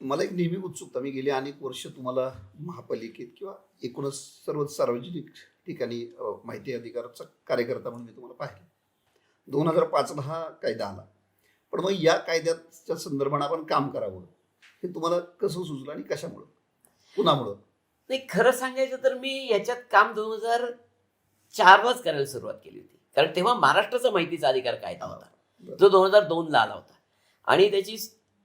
मला एक नेहमी उत्सुकता मी गेली अनेक वर्ष तुम्हाला महापालिकेत किंवा एकूणच सर्व सार्वजनिक ठिकाणी माहिती अधिकाराचा कार्यकर्ता म्हणून मी तुम्हाला पाहिलं. दोन हजार पाचला हा कायदा आला. पण मग या कायद्याच्या संदर्भाने आपण काम करावं हे तुम्हाला कसं सुचलं आणि कशामुळं? कुणामुळं? नाही खरं सांगायचं तर मी याच्यात काम दोन हजार चारलाच करायला सुरुवात केली होती. कारण तेव्हा महाराष्ट्राचा माहितीचा अधिकार कायदा होता. जो दोन हजार दोनला आला होता. आणि त्याची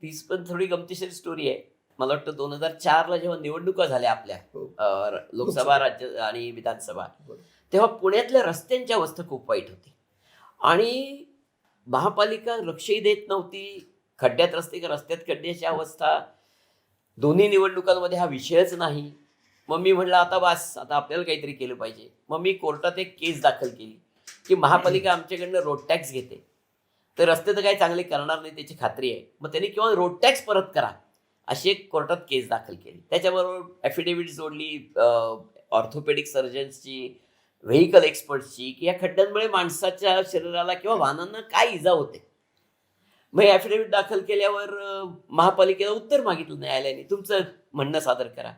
तीच पण थोडी गमतीशीर स्टोरी आहे मला वाटतं दोन हजार चारला जेव्हा निवडणुका झाल्या आपल्या हो. अं, लोकसभा लोकसभा. राज्य आणि विधानसभा बरं. तेव्हा पुण्यातल्या रस्त्यांची अवस्था खूप वाईट होती आणि महापालिका लक्षही देत नव्हती खड्ड्यात रस्ते का रस्त्यात खड्ड्याची अवस्था दोन्ही निवडणुकांमध्ये हा विषयच नाही मग मी म्हटलं आता बस आता आपल्याला काहीतरी केलं पाहिजे मग मी कोर्टात एक केस दाखल केली की महापालिका आमच्याकडनं रोड टॅक्स घेते तर रस्ते तर काही चांगले करणार नाही त्याची खात्री आहे. मग त्यांनी किंवा रोड टॅक्स परत करा. अशी एक कोर्टात केस दाखल केली. त्याच्याबरोबर ॲफिडेव्हिट जोडली ऑर्थोपेडिक सर्जन्सची व्हेकल एक्सपर्ट्सची की या खड्ड्यांमुळे माणसाच्या शरीराला किंवा वाहनांना काय इजा होते. मग ॲफिडेव्हिट दाखल केल्यावर महापालिकेला उत्तर मागितलं न्यायालयाने. तुमचं म्हणणं सादर करा.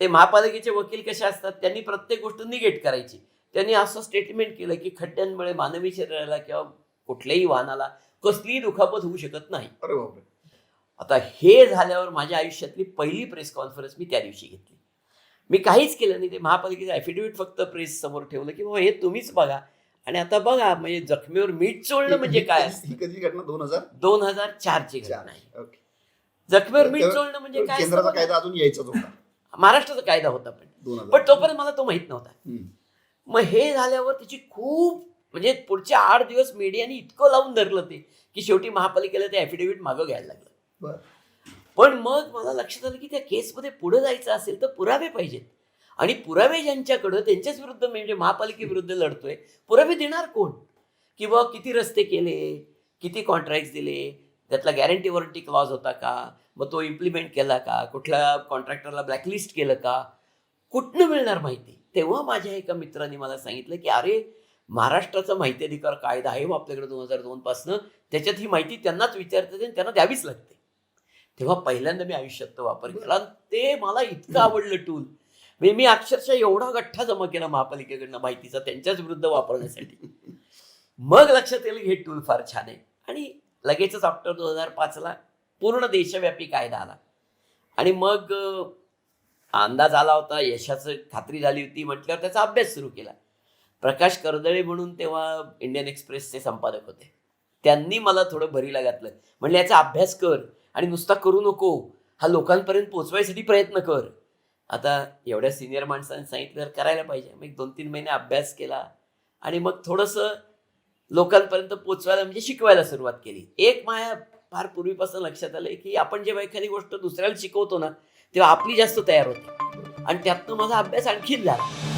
ते महापालिकेचे वकील कसे असतात? त्यांनी प्रत्येक गोष्ट निगेट करायची. त्यांनी असं स्टेटमेंट केलं की खड्ड्यांमुळे मानवी शरीराला किंवा कुठल्याही वाहनाला कसलीही दुखापत होऊ शकत नाही. आता हे झाल्यावर माझ्या आयुष्यातली पहिली प्रेस कॉन्फरन्स मी त्या दिवशी घेतली. मी काहीच केलं नाही. ते महापालिकेचं ॲफिडेव्हिट फक्त प्रेस समोर ठेवलं की बाबा हे तुम्हीच बघा. आणि आता बघा म्हणजे जखमीवर मीठ चोळणं म्हणजे काय ही असतं? कधी घटना? दोन हजार? दोन हजार चारची घटना आहे. ओके. जखमीवर मीठ चोळणं म्हणजे काय. कायदा अजून यायचाच होता. महाराष्ट्राचा कायदा होता पण. पण तोपर्यंत मला तो माहीत नव्हता. मग हे झाल्यावर त्याची खूप म्हणजे पुढचे आठ दिवस मीडियाने इतकं लावून धरलं ते की शेवटी महापालिकेला ते ॲफिडेव्हिट मागं घ्यायला लागलं. बरं. पण मग मला लक्षात आलं की त्या केसमध्ये पुढे जायचं असेल तर पुरावे पाहिजेत. आणि पुरावे ज्यांच्याकडं त्यांच्याच विरुद्ध म्हणजे महापालिकेविरुद्ध लढतोय पुरावे देणार कोण? किंवा किती रस्ते केले? किती कॉन्ट्रॅक्ट दिले? त्यातला गॅरंटी वॉरंटी क्लॉज होता का? मग तो इम्प्लिमेंट केला का? कुठल्या कॉन्ट्रॅक्टरला ब्लॅकलिस्ट केलं का? कुठनं मिळणार माहिती? तेव्हा माझ्या एका मित्राने मला सांगितलं की अरे महाराष्ट्राचा माहिती अधिकार कायदा आहे व आपल्याकडे दोन हजार दोनपासनं त्याच्यात ही माहिती त्यांनाच विचारता येते आणि त्यांना द्यावीच लागते. तेव्हा पहिल्यांदा मी आयुष्यात तो वापर केला आणि ते मला इतकं आवडलं टूल म्हणजे मी अक्षरशः एवढा गठ्ठा जमा केला महापालिकेकडनं माहितीचा त्यांच्याच विरुद्ध वापरण्यासाठी. मग लक्षात येईल हे टूल फार छान आहे. आणि लगेचच ऑक्टोबर दोन हजार पाचला पूर्ण देशव्यापी कायदा आला. आणि मग अंदाज आला होता यशाचं खात्री झाली होती म्हटल्यावर त्याचा अभ्यास सुरू केला. प्रकाश कर्दळे म्हणून तेव्हा इंडियन एक्सप्रेसचे संपादक होते. त्यांनी मला थोडं भरीला घातलं म्हणलं याचा अभ्यास कर आणि नुसता करू नको. हा लोकांपर्यंत पोचवायसाठी प्रयत्न कर. आता एवढ्या सिनियर माणसांनी सांगितलं तर करायला पाहिजे. मग दोन तीन महिने अभ्यास केला आणि मग थोडंसं लोकांपर्यंत पोचवायला म्हणजे शिकवायला सुरुवात केली. एक माया फार पूर्वीपासून लक्षात आलं की आपण जेव्हा एखादी गोष्ट दुसऱ्याला शिकवतो ना तेव्हा आपली जास्त तयार होते. आणि त्यातनं माझा अभ्यास आणखीन झाला.